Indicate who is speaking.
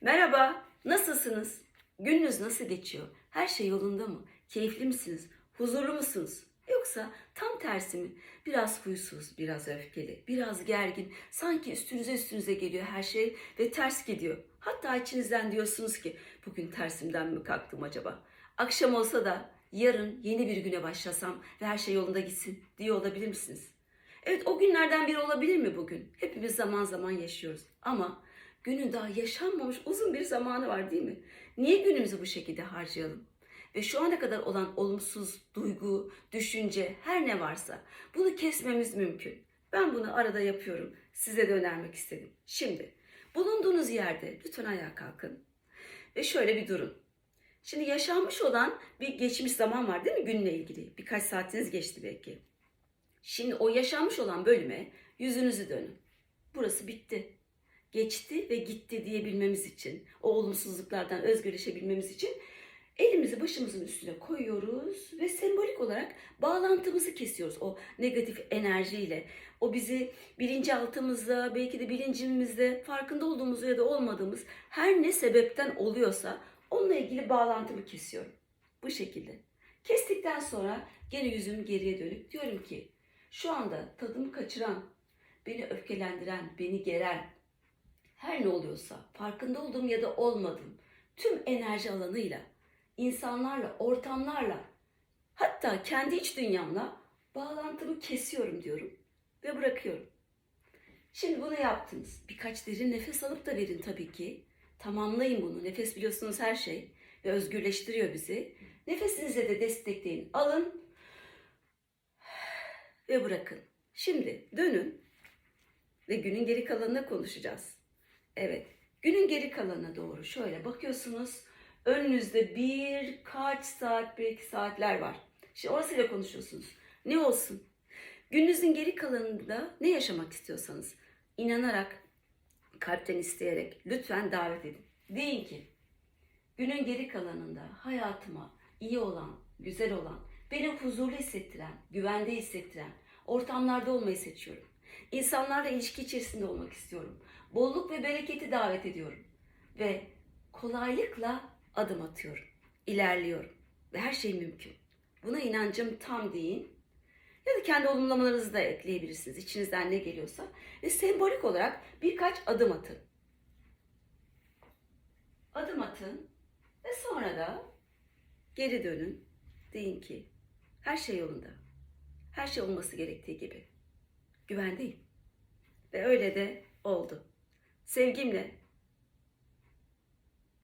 Speaker 1: Merhaba, nasılsınız? Gününüz nasıl geçiyor? Her şey yolunda mı? Keyifli misiniz? Huzurlu musunuz? Yoksa tam tersi mi? Biraz huysuz, biraz öfkeli, biraz gergin. Sanki üstünüze üstünüze geliyor her şey ve ters gidiyor. Hatta içinizden diyorsunuz ki bugün tersimden mi kalktım acaba? Akşam olsa da yarın yeni bir güne başlasam ve her şey yolunda gitsin diye olabilir misiniz? Evet o günlerden biri olabilir mi bugün? Hepimiz zaman zaman yaşıyoruz. Ama günün daha yaşanmamış uzun bir zamanı var değil mi? Niye günümüzü bu şekilde harcayalım? Ve şu ana kadar olan olumsuz duygu, düşünce her ne varsa bunu kesmemiz mümkün. Ben bunu arada yapıyorum. Size de önermek istedim. Şimdi bulunduğunuz yerde lütfen ayağa kalkın. Ve şöyle bir durun. Şimdi yaşanmış olan bir geçmiş zaman var değil mi günle ilgili? Birkaç saatiniz geçti belki. Şimdi o yaşanmış olan bölüme yüzünüzü dönün. Burası bitti. Geçti ve gitti diyebilmemiz için, o olumsuzluklardan özgürleşebilmemiz için elimizi başımızın üstüne koyuyoruz ve sembolik olarak bağlantımızı kesiyoruz o negatif enerjiyle. O bizi bilinçaltımızda, belki de bilincimizde farkında olduğumuz ya da olmadığımız her ne sebepten oluyorsa onunla ilgili bağlantımı kesiyorum. Bu şekilde. Kestikten sonra gene yüzüm geriye dönüp diyorum ki şu anda tadımı kaçıran, beni öfkelendiren, beni geren, her ne oluyorsa farkında olduğum ya da olmadığım tüm enerji alanıyla, insanlarla, ortamlarla, hatta kendi iç dünyamla bağlantımı kesiyorum diyorum ve bırakıyorum. Şimdi bunu yaptınız. Birkaç derin nefes alıp da verin tabii ki. Tamamlayın bunu. Nefes biliyorsunuz her şey ve özgürleştiriyor bizi. Nefesinizle de destekleyin. Alın ve bırakın. Şimdi dönün ve günün geri kalanına konuşacağız. Evet, günün geri kalanına doğru şöyle bakıyorsunuz. Önünüzde birkaç saat, belki saatler var. Şimdi orasıyla konuşuyorsunuz. Ne olsun? Gününüzün geri kalanında ne yaşamak istiyorsanız inanarak, kalpten isteyerek lütfen davet edin. Deyin ki, günün geri kalanında hayatıma iyi olan, güzel olan, beni huzurlu hissettiren, güvende hissettiren ortamlarda olmayı seçiyorum. İnsanlarla ilişki içerisinde olmak istiyorum. Bolluk ve bereketi davet ediyorum. Ve kolaylıkla adım atıyorum. İlerliyorum. Ve her şey mümkün. Buna inancım tam deyin. Ya da kendi olumlamalarınızı da ekleyebilirsiniz. İçinizden ne geliyorsa. Ve sembolik olarak birkaç adım atın. Adım atın. Ve sonra da geri dönün. Deyin ki her şey yolunda. Her şey olması gerektiği gibi. Güvendeyim. Ve öyle de oldu. Sevgimle